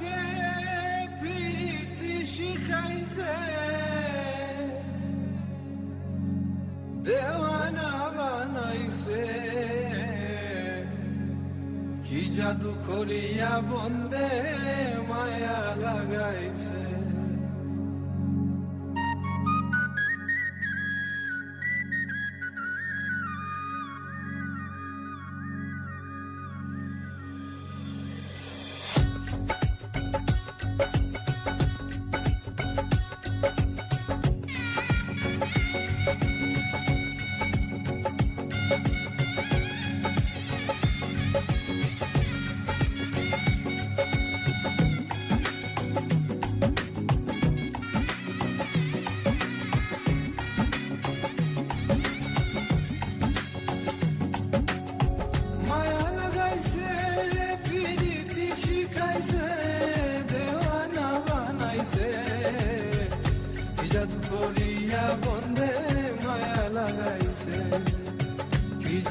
লাগাইছে প্রীতি শিখাইছে বানাইছে। কি জাদু করিয়া বন্দে মায়া লাগাইছে।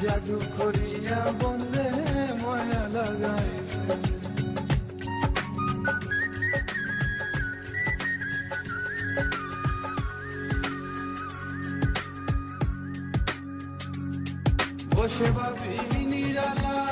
জাদু করিয়া বন্দে মায়া লাগাইছে। বসে ভাবি নিরালা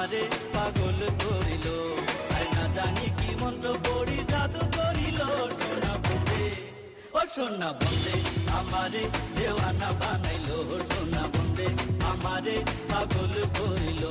আমারে পাগল করিল আর না জানি কি মন্ত্র পড়ি, জাদু করিল সোনা বলে ও সোনা বলে আমারে দেওয়ানা বানাইলো সোনা বলে আমারে পাগল করিল।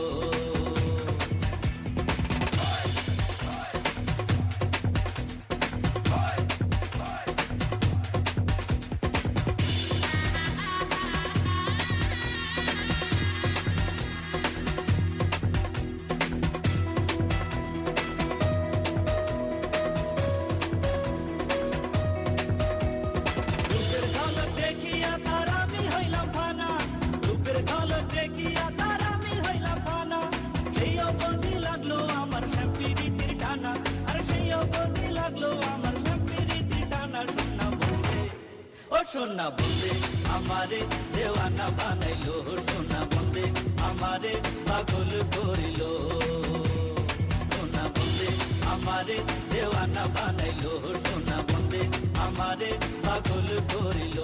সোনা বন্দে, আমারে দেওয়ানা বানাইলো, সোনা বন্দে, আমারে পাগল করিল। সোনা বন্দে, আমারে দেওয়ানা বানাইলো, সোনা বন্দে, আমারে পাগল করিল।